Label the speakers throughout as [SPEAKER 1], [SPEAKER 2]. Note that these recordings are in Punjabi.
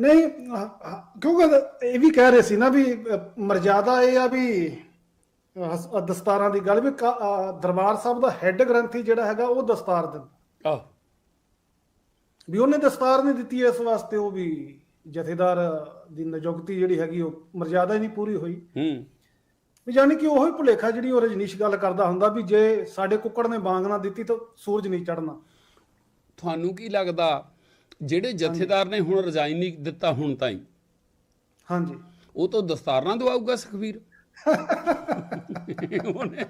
[SPEAKER 1] ਨਹੀਂ ਕਿਉਂਕਿ ਇਹ ਵੀ ਕਹਿ ਰਹੇ ਸੀ ਨਾ ਵੀ ਮਰਜ਼ਾਦਾ ਇਹ ਆ ਵੀ ਦਸਤਾਰਾਂ ਦੀ ਗੱਲ ਵੀ ਦਰਬਾਰ ਸਾਹਿਬ ਦਾ ਹੈੱਡ ਗ੍ਰੰਥੀ ਜਿਹੜਾ ਹੈਗਾ ਉਹ ਦਸਤਾਰ ਦਿੰਦਾ।
[SPEAKER 2] ਆਹ।
[SPEAKER 1] ਵੀ ਉਹਨੇ ਦਸਤਾਰ ਨਹੀਂ ਦਿੱਤੀ ਇਸ ਵਾਸਤੇ ਉਹ ਵੀ ਜਥੇਦਾਰ ਦੀ ਨਿਯੁਕਤੀ ਜਿਹੜੀ ਹੈਗੀ ਉਹ ਮਰਜ਼ਾਦਾ ਹੀ ਨਹੀਂ ਪੂਰੀ ਹੋਈ।
[SPEAKER 2] ਹੂੰ।
[SPEAKER 1] ਵੀ ਜਾਨੀ ਕਿ ਉਹੀ ਭੁਲੇਖਾ ਜਿਹੜੀ ਉਹ ਰਜਨੀਸ਼ ਗੱਲ ਕਰਦਾ ਹੁੰਦਾ ਵੀ ਜੇ ਸਾਡੇ ਕੁੱਕੜ ਨੇ ਬਾਂਗ ਨਾ ਦਿੱਤੀ ਤਾਂ ਸੂਰਜ ਨਹੀਂ ਚੜਨਾ
[SPEAKER 2] ਤੁਹਾਨੂੰ ਕੀ ਲੱਗਦਾ ਜਿਹੜੇ ਜਥੇਦਾਰ ਨੇ ਹੁਣ ਰਿਜ਼ਾਈਨ ਨਹੀਂ ਦਿੱਤਾ ਹੁਣ ਤਾਈਂ।
[SPEAKER 1] ਹਾਂਜੀ।
[SPEAKER 2] ਉਹ ਤਾਂ ਦਸਤਾਰਾਂ ਦਵਾਊਗਾ ਸੁਖਵੀਰ ਉਹਨੇ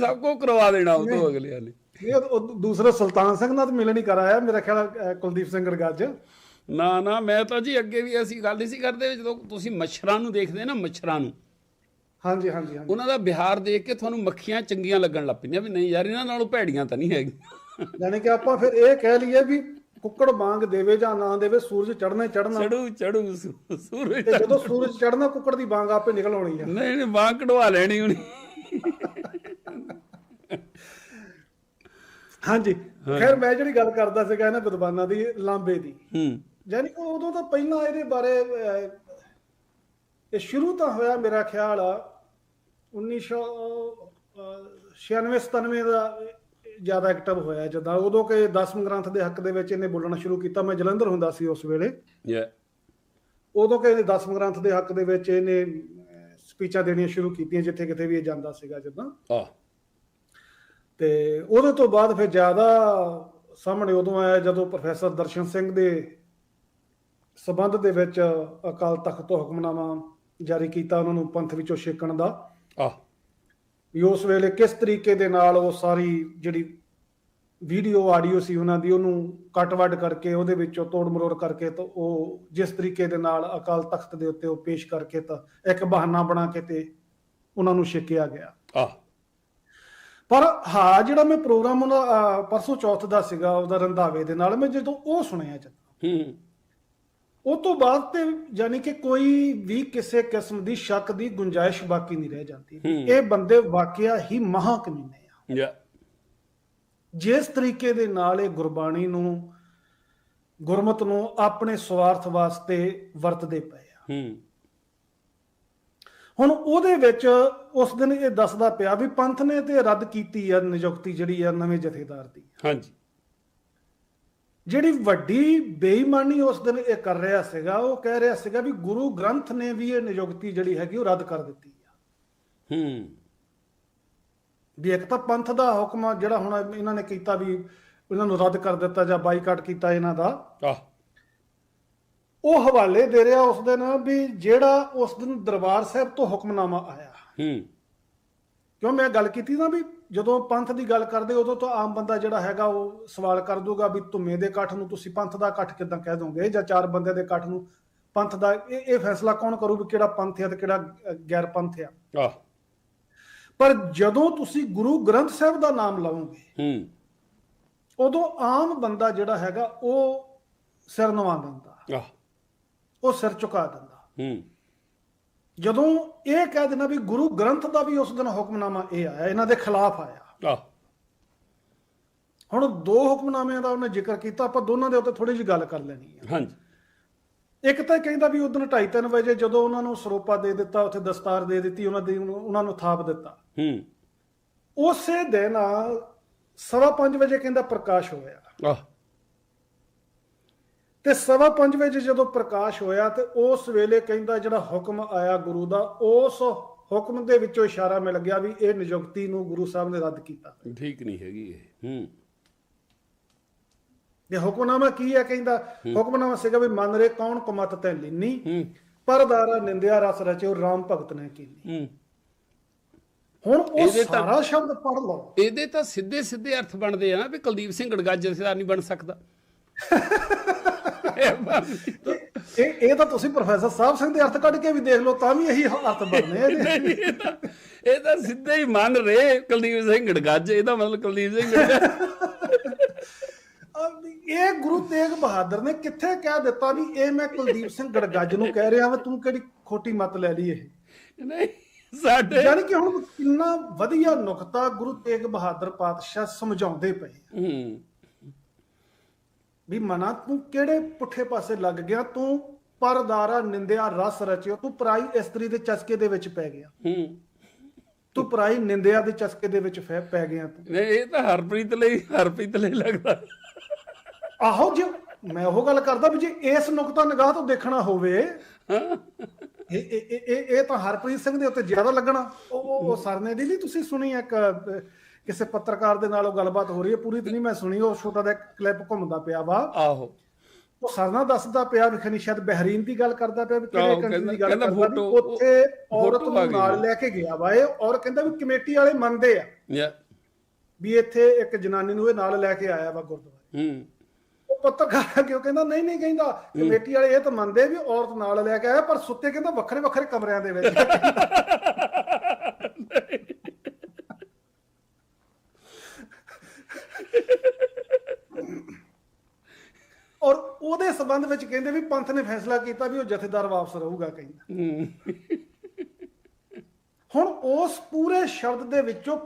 [SPEAKER 2] ਸਭ ਕੁਝ ਕਰਵਾ ਦੇਣਾ ਉਹ ਤੋਂ ਅਗਲਿਆਂ ਨੇ।
[SPEAKER 1] ਇਹ ਦੂਸਰਾ ਸੁਲਤਾਨ ਸਿੰਘ ਨਾਲ ਤਾਂ ਮਿਲਣ ਹੀ ਕਰ ਆਇਆ ਮੇਰਾ ਖਿਆਲ ਕੁਲਦੀਪ ਸਿੰਘ ਗੜਗੱਜ
[SPEAKER 2] ਨਾ ਨਾ ਮੈਂ ਤਾਂ ਜੀ ਅੱਗੇ ਵੀ ਅਸੀਂ ਗੱਲ ਨਹੀਂ ਸੀ ਕਰਦੇ ਜਦੋਂ ਤੁਸੀਂ ਮੱਛਰਾਂ ਨੂੰ ਦੇਖਦੇ ਨਾ ਮੱਛਰਾਂ ਨੂੰ।
[SPEAKER 1] ਹਾਂਜੀ ਹਾਂਜੀ।
[SPEAKER 2] ਉਹਨਾਂ ਦਾ ਬਿਹਾਰ ਦੇਖ ਕੇ ਤੁਹਾਨੂੰ ਮੱਖੀਆਂ ਚੰਗੀਆਂ ਲੱਗਣ ਲੱਗ ਪਈਆਂ ਵੀ ਨਹੀਂ ਯਾਰ ਇਹਨਾਂ ਨਾਲੋਂ ਭੈੜੀਆਂ ਤਾਂ ਨਹੀਂ ਹੈਗੀਆਂ।
[SPEAKER 1] ਯਾਨੀ ਕਿ ਆਪਾਂ ਫਿਰ ਇਹ ਕਹਿ ਲਈਏ ਵੀ ਕੁੱਕੜ ਬਾਂਗ ਦੇਵੇ ਜਾਂ ਨਾ ਦੇਵੇ ਸੂਰਜ ਚੜਨਾ ਚੜਨਾ
[SPEAKER 2] ਚੜੂ ਚੜੂ ਸੂਰਜ
[SPEAKER 1] ਤੇ ਜਦੋਂ ਸੂਰਜ ਚੜਨਾ ਕੁੱਕੜ ਦੀ ਬਾਂਗ ਆਪੇ ਨਿਕਲ ਆਉਣੀ ਆ।
[SPEAKER 2] ਨਹੀਂ ਨਹੀਂ ਬਾਂਹ ਕਢਵਾ ਲੈਣੀ ਹੁਣੀ।
[SPEAKER 1] ਹਾਂਜੀ ਖੈਰ ਮੈਂ ਜਿਹੜੀ ਗੱਲ ਕਰਦਾ ਸੀਗਾ ਇਹਨਾਂ ਵਿਦਵਾਨਾਂ ਦੀ ਲਾਂਬੇ ਦੀ।
[SPEAKER 2] ਹੂੰ।
[SPEAKER 1] ਯਾਨੀ ਕਿ ਉਦੋਂ ਤਾਂ ਪਹਿਲਾਂ ਇਹਦੇ ਬਾਰੇ ਇਹ ਸ਼ੁਰੂ ਤਾਂ ਹੋਇਆ ਮੇਰਾ ਖਿਆਲ ਆ 1996 97 ਦਾ ਜ਼ਿਆਦਾ ਐਕਟਿਵ ਹੋਇਆ ਜਦੋਂ। ਉਦੋਂ ਕਿ 10 ਗ੍ਰੰਥ ਦੇ ਹੱਕ ਦੇ ਵਿੱਚ ਇਹਨੇ ਬੋਲਣਾ ਸ਼ੁਰੂ ਕੀਤਾ। ਮੈਂ ਜਲੰਧਰ ਹੁੰਦਾ ਸੀ ਉਸ ਵੇਲੇ।
[SPEAKER 2] ਯਾ
[SPEAKER 1] ਉਦੋਂ ਕਿ 10 ਗ੍ਰੰਥ ਦੇ ਹੱਕ ਦੇ ਵਿੱਚ ਇਹਨੇ ਸਪੀਚਾਂ ਦੇਣੀਆਂ ਸ਼ੁਰੂ ਕੀਤੀਆਂ ਜਿੱਥੇ ਕਿਤੇ ਵੀ ਇਹ ਜਾਂਦਾ ਸੀਗਾ ਜਦੋਂ।
[SPEAKER 2] ਆ
[SPEAKER 1] ਤੇ ਉਹਦੇ ਤੋਂ ਬਾਅਦ ਫਿਰ ਜ਼ਿਆਦਾ ਸਾਹਮਣੇ ਉਦੋਂ ਆਇਆ ਜਦੋਂ ਪ੍ਰੋਫੈਸਰ ਦਰਸ਼ਨ ਸਿੰਘ ਦੇ ਸਬੰਧ ਦੇ ਵਿੱਚ ਅਕਾਲ ਤਖਤ ਤੋਂ ਹੁਕਮਨਾਮਾ ਜਾਰੀ ਕੀਤਾ। ਉਹਨਾਂ ਨੂੰ ਪੰਥ ਵਿੱਚੋਂ ਛੇਕਣ ਦਾ।
[SPEAKER 2] ਆ
[SPEAKER 1] ਵੀ ਉਸ ਵੇਲੇ ਕਿਸ ਤਰੀਕੇ ਦੇ ਨਾਲ ਉਹ ਸਾਰੀ ਜਿਹੜੀ ਵੀਡੀਓ ਆਡੀਓ ਸੀ ਉਹਨਾਂ ਦੀ ਉਹਨੂੰ ਕੱਟ-ਵੱਡ ਕਰਕੇ ਉਹਦੇ ਵਿੱਚੋਂ ਤੋੜ-ਮਰੋੜ ਕਰਕੇ ਤਾਂ ਉਹ ਜਿਸ ਤਰੀਕੇ ਦੇ ਨਾਲ ਅਕਾਲ ਤਖਤ ਦੇ ਉੱਤੇ ਉਹ ਪੇਸ਼ ਕਰਕੇ ਤਾਂ ਇੱਕ ਬਹਾਨਾ ਬਣਾ ਕੇ ਤੇ ਉਹਨਾਂ ਨੂੰ ਛੇਕਿਆ ਗਿਆ।
[SPEAKER 2] ਆ।
[SPEAKER 1] ਪਰ ਹਾਂ ਜਿਹੜਾ ਮੈਂ ਪ੍ਰੋਗਰਾਮ ਉਹਦਾ ਅਹ, ਪਰਸੋਂ ਚੌਥ ਦਾ ਸੀਗਾ ਉਹਦਾ ਰੰਧਾਵੇ ਦੇ ਨਾਲ ਮੈਂ ਜਦੋਂ ਉਹ ਸੁਣਿਆ ਜਦ
[SPEAKER 2] ਹੂੰ।
[SPEAKER 1] ਉਹ ਤੋਂ ਬਾਅਦ ਤੇ ਯਾਨੀ ਕਿ ਕੋਈ ਵੀ ਕਿਸੇ ਕਿਸਮ ਦੀ ਸ਼ੱਕ ਦੀ ਗੁੰਜਾਇਸ਼ ਬਾਕੀ ਨਹੀਂ ਰਹਿ ਜਾਂਦੀ। ਇਹ ਬੰਦੇ ਵਾਕਿਆ ਹੀ ਮਹਾ ਕਮੀਨੇ ਆ। ਜਿਸ ਤਰੀਕੇ ਦੇ ਨਾਲ ਇਹ ਗੁਰਬਾਣੀ ਨੂੰ ਗੁਰਮਤ ਨੂੰ ਆਪਣੇ ਸਵਾਰਥ ਵਾਸਤੇ ਵਰਤਦੇ ਪਏ ਆ। ਹੁਣ ਉਹਦੇ ਵਿੱਚ ਉਸ ਦਿਨ ਇਹ ਦੱਸਦਾ ਪਿਆ ਵੀ ਪੰਥ ਨੇ ਤੇ ਰੱਦ ਕੀਤੀ ਆ ਨਿਯੁਕਤੀ ਜਿਹੜੀ ਆ ਨਵੇਂ ਜਥੇਦਾਰ ਦੀ।
[SPEAKER 2] ਹਾਂਜੀ।
[SPEAKER 1] ਜਿਹੜੀ ਵੱਡੀ ਬੇਈਮਾਨੀ ਉਸ ਦਿਨ ਇਹ ਕਰ ਰਿਹਾ ਸੀਗਾ ਉਹ ਕਹਿ ਰਿਹਾ ਸੀਗਾ ਵੀ ਗੁਰੂ ਗ੍ਰੰਥ ਨੇ ਵੀ ਇਹ ਨਿਯੁਕਤੀ ਜਿਹੜੀ ਹੈਗੀ ਉਹ ਰੱਦ ਕਰ ਦਿੱਤੀ ਆ।
[SPEAKER 2] ਹੂੰ।
[SPEAKER 1] ਵੀ ਇੱਕ ਤਾਂ ਪੰਥ ਦਾ ਹੁਕਮ ਆ ਜਿਹੜਾ ਹੁਣ ਇਹਨਾਂ ਨੇ ਕੀਤਾ ਵੀ ਉਹਨਾਂ ਨੂੰ ਰੱਦ ਕਰ ਦਿੱਤਾ ਜਾਂ ਬਾਈਕਾਟ ਕੀਤਾ ਇਹਨਾਂ ਦਾ।
[SPEAKER 2] ਆ
[SPEAKER 1] ਉਹ ਹਵਾਲੇ ਦੇ ਰਿਹਾ ਉਸ ਦਿਨ ਵੀ ਜਿਹੜਾ ਉਸ ਦਿਨ ਦਰਬਾਰ ਸਾਹਿਬ ਤੋਂ ਹੁਕਮਨਾਮਾ ਆਇਆ।
[SPEAKER 2] ਹੂੰ।
[SPEAKER 1] ਕਿਉਂ ਮੈਂ ਗੱਲ ਕੀਤੀ ਨਾ ਵੀ ਜਦੋਂ ਪੰਥ ਦੀ ਗੱਲ ਕਰਦੇ ਉਦੋਂ ਤਾਂ ਆਮ ਬੰਦਾ ਜਿਹੜਾ ਹੈਗਾ ਉਹ ਸਵਾਲ ਕਰ ਦੂਗਾ ਵੀ ਧੁੰਮੇ ਦੇ ਇਕੱਠ ਨੂੰ ਤੁਸੀਂ ਪੰਥ ਦਾ ਇਕੱਠ ਕਿਦਾਂ ਕਹਿ ਦੋਗੇ? ਜਾਂ ਚਾਰ ਬੰਦੇ ਦੇ ਇਕੱਠ ਨੂੰ ਪੰਥ ਦਾ ਇਹ ਇਹ ਫੈਸਲਾ ਕੌਣ ਕਰੂ ਵੀ ਕਿਹੜਾ ਪੰਥ ਹੈ ਤੇ ਕਿਹੜਾ ਗੈਰ ਪੰਥ ਆ
[SPEAKER 2] ਆ
[SPEAKER 1] ਪਰ ਜਦੋਂ ਤੁਸੀਂ ਗੁਰੂ ਗ੍ਰੰਥ ਸਾਹਿਬ ਦਾ ਨਾਮ ਲਵੋਗੇ
[SPEAKER 2] ਹੂੰ।
[SPEAKER 1] ਉਦੋਂ ਆਮ ਬੰਦਾ ਜਿਹੜਾ ਹੈਗਾ ਉਹ ਸਿਰ ਨਵਾ ਦਿੰਦਾ।
[SPEAKER 2] ਆ
[SPEAKER 1] ਉਹ ਸਿਰ ਝੁਕਾ ਦਿੰਦਾ।
[SPEAKER 2] ਹੂੰ।
[SPEAKER 1] ਜਦੋਂ ਇਹ ਕਹਿ ਦੇਣਾ ਵੀ ਗੁਰੂ ਗ੍ਰੰਥ ਦਾ ਵੀ ਉਸ ਦਿਨ ਹੁਕਮਨਾਮਾ ਇਹ ਆਇਆ ਇਹਨਾਂ ਦੇ ਖਿਲਾਫ ਆਇਆ। ਹੁਣ ਦੋ ਹੁਕਮਨਾਮਿਆਂ ਦਾ ਉਹਨੇ ਜ਼ਿਕਰ ਕੀਤਾ ਆਪਾਂ ਦੋਨਾਂ ਦੇ ਉੱਤੇ ਥੋੜੀ ਜਿਹੀ ਗੱਲ ਕਰ ਲੈਣੀ ਹੈ
[SPEAKER 2] ਹਾਂਜੀ।
[SPEAKER 1] ਇੱਕ ਤਾਂ ਕਹਿੰਦਾ ਵੀ ਉਦੋਂ 2:30 ਵਜੇ ਜਦੋਂ ਉਹਨਾਂ ਨੂੰ ਸਰੋਪਾ ਦੇ ਦਿੱਤਾ ਉੱਥੇ ਦਸਤਾਰ ਦੇ ਦਿੱਤੀ ਉਹਨਾਂ ਦੀ ਉਹਨਾਂ ਨੂੰ ਥਾਪ ਦਿੱਤਾ।
[SPEAKER 2] ਹੂੰ।
[SPEAKER 1] ਉਸੇ ਦਿਨ ਸਵਾ ਪੰਜ ਵਜੇ ਕਹਿੰਦਾ ਪ੍ਰਕਾਸ਼ ਹੋਇਆ।
[SPEAKER 2] ਆ
[SPEAKER 1] ਤੇ ਸਵਾ ਪੰਜ ਵਜੇ ਜਦੋਂ ਪ੍ਰਕਾਸ਼ ਹੋਇਆ ਤੇ ਉਸ ਵੇਲੇ ਕਹਿੰਦਾ ਜਿਹੜਾ ਹੁਕਮ ਆਇਆ ਗੁਰੂ ਦਾ ਉਸ ਹੁਕਮ ਦੇ ਵਿੱਚੋਂ ਇਸ਼ਾਰਾ ਮਿਲ ਗਿਆ ਵੀ ਇਹ ਨਿਯੁਕਤੀ ਨੂੰ ਗੁਰੂ ਸਾਹਿਬ ਨੇ ਰੱਦ ਕੀਤਾ।
[SPEAKER 2] ਠੀਕ ਨਹੀਂ ਹੈਗੀ ਇਹ ਹੂੰ।
[SPEAKER 1] ਤੇ ਹੁਕਮਨਾਮਾ ਕੀ ਹੈ ਕਹਿੰਦਾ? ਹੁਕਮਨਾਮਾ ਸੀਗਾ ਵੀ ਮੰਨ ਰੇ ਕੌਣ ਕੁਮਤ ਤੈ ਲੀਨੀ
[SPEAKER 2] ਹੂੰ।
[SPEAKER 1] ਪਰਦਾਰਾ ਨਿੰਦਿਆ ਰਸ ਰਚਿਓ RAM ਭਗਤ ਨੇ
[SPEAKER 2] ਹੂੰ।
[SPEAKER 1] ਹੁਣ ਉਹ ਸਾਰਾ ਸ਼ਬਦ ਪੜ੍ਹ ਲਓ।
[SPEAKER 2] ਇਹਦੇ ਤਾਂ ਸਿੱਧੇ ਸਿੱਧੇ ਅਰਥ ਬਣਦੇ ਆ ਨਾ ਵੀ ਕੁਲਦੀਪ ਸਿੰਘ ਗੜਗੱਜ ਜਥੇਦਾਰ ਨਹੀਂ ਬਣ ਸਕਦਾ। ਇਹ
[SPEAKER 1] ਇਹ ਤਾਂ ਤੁਸੀਂ ਪ੍ਰੋਫੈਸਰ ਸਾਹਿਬ ਸਿੰਘ ਦੇ ਅਰਥ ਕੱਢ ਕੇ ਵੀ ਦੇਖ ਲਓ ਤਾਂ ਵੀ ਇਹੀ ਅਰਥ ਬਣਨੇ ਇਹਦੇ।
[SPEAKER 2] ਇਹ ਤਾਂ ਸਿੱਧੇ ਹੀ ਮੰਨ ਰਹੇ ਕੁਲਦੀਪ ਸਿੰਘ ਗੜਗੱਜ ਇਹਦਾ ਮਤਲਬ ਕੁਲਦੀਪ ਸਿੰਘ
[SPEAKER 1] ਇਹ ਗੁਰੂ ਤੇਗ ਬਹਾਦਰ ਨੇ ਕਿੱਥੇ ਕਹਿ ਦਿੱਤਾ ਵੀ ਇਹ ਮੈਂ ਕੁਲਦੀਪ ਸਿੰਘ ਗੜਗੱਜ ਨੂੰ ਕਹਿ ਰਿਹਾ ਵਾ ਤੂੰ ਕਿਹੜੀ ਖੋਟੀ ਮਤ ਲੈ ਲਈ ਇਹ?
[SPEAKER 2] ਨਹੀਂ ਸਾਡੇ
[SPEAKER 1] ਯਾਨੀ ਕਿ ਹੁਣ ਕਿੰਨਾ ਵਧੀਆ ਨੁਕਤਾ ਗੁਰੂ ਤੇਗ ਬਹਾਦਰ ਪਾਤਸ਼ਾਹ ਸਮਝਾਉਂਦੇ ਪਏ
[SPEAKER 2] ਹੂੰ।
[SPEAKER 1] ਵੀ ਮਨਾ ਤੂੰ ਕਿਹੜੇ ਪੁੱਠੇ ਪਾਸੇ ਲੱਗ ਗਿਆ? ਤੂੰ ਪਰਦਾਰਾ ਨਿੰਦਿਆ ਰਸ ਰਚਿਓ। ਤੂੰ ਪਰਾਈ ਇਸਤਰੀ ਦੇ ਚਸਕੇ ਦੇ ਵਿੱਚ ਪੈ ਗਿਆ।
[SPEAKER 2] ਹੂੰ।
[SPEAKER 1] ਤੂੰ ਪਰਾਈ ਨਿੰਦਿਆ ਦੇ ਚਸਕੇ ਦੇ ਵਿੱਚ ਫੈ ਪੈ ਗਿਆ ਤੂੰ।
[SPEAKER 2] ਨਹੀਂ ਇਹ ਤਾਂ ਹਰਪ੍ਰੀਤ ਲਈ ਹਰਪ੍ਰੀਤ ਲਈ ਲੱਗਦਾ।
[SPEAKER 1] ਆਹੋ ਜੇ ਮੈਂ ਉਹ ਗੱਲ ਕਰਦਾ ਵੀ ਜੇ ਇਸ ਨੁਕਤਾ ਨਿਗਾਹ ਤੋਂ ਦੇਖਣਾ ਹੋਵੇ ਇਹ ਇਹ ਇਹ- ਤਾਂ ਹਰਪ੍ਰੀਤ ਸਿੰਘ ਦੇ ਉੱਤੇ ਜ਼ਿਆਦਾ ਲੱਗਣਾ। ਉਹ ਉਹ- ਸਰਨੇ ਦੀ ਨਹੀਂ ਤੁਸੀਂ ਸੁਣੀ ਇੱਕ ਕਿਸੇ ਪੱਤਰਕਾਰ ਦੇ ਨਾਲ ਉਹ ਗੱਲਬਾਤ ਹੋ ਰਹੀ ਹੈ। ਪੂਰੀ ਤਾਂ ਨਹੀਂ ਮੈਂ ਸੁਣੀ ਉਹ ਛੋਟਾ ਜਿਹਾ ਕਲਿੱਪ ਘੁੰਮਦਾ ਪਿਆ ਵਾ।
[SPEAKER 2] ਆਹੋ।
[SPEAKER 1] ਉਹ ਸਰਨਾ ਦੱਸਦਾ ਪਿਆ ਵੀ ਖਨੀ ਸ਼ਾਇਦ ਬਹਿਰੀਨ ਦੀ ਗੱਲ ਕਰਦਾ ਪਿਆ ਵੀ ਕਿਹੜੇ ਕੰਟਰੀ ਦੀ ਗੱਲ ਕਰਦਾ ਉੱਥੇ ਔਰਤ ਨੂੰ ਨਾਲ। ਲੈ ਕੇ ਗਿਆ ਵਾ ਇਹ। ਔਰ ਕਹਿੰਦਾ ਵੀ ਕਮੇਟੀ ਵਾਲੇ ਮੰਨਦੇ ਆ
[SPEAKER 2] ਯਾ।
[SPEAKER 1] ਵੀ ਇੱਥੇ ਇੱਕ ਜਨਾਨੀ ਨੂੰ ਇਹ ਨਾਲ ਲੈ ਕੇ ਆਇਆ ਵਾ ਗੁਰਦੁਆਰੇ।
[SPEAKER 2] ਹੂੰ।
[SPEAKER 1] ਉਹ ਪੱਤਰਕਾਰ ਕਿਉਂ ਕਹਿੰਦਾ ਨਹੀਂ ਨਹੀਂ ਕਹਿੰਦਾ ਕਮੇਟੀ ਵਾਲੇ ਇਹ ਤਾਂ ਮੰਨਦੇ ਵੀ ਔਰਤ ਨਾਲ ਲੈ ਕੇ ਆਇਆ ਪਰ ਸੁੱਤੇ ਕਹਿੰਦਾ ਵੱਖਰੇ ਵੱਖਰੇ ਕਮਰਿਆਂ ਦੇ ਵਿੱਚ ਔਰ ਉਹਦੇ ਸਬੰਧ ਵਿੱਚ ਕਹਿੰਦੇ ਵੀ ਪੰਥ ਨੇ ਫੈਸਲਾ ਕੀਤਾ ਵੀ ਉਹ ਜਥੇਦਾਰ ਵਾਪਸ ਰਹੂਗਾ ਕਹਿੰਦਾ ਹੁਣ ਉਸ ਪੂਰੇ ਸ਼ਬਦ ਦੇ ਵਿੱਚੋਂ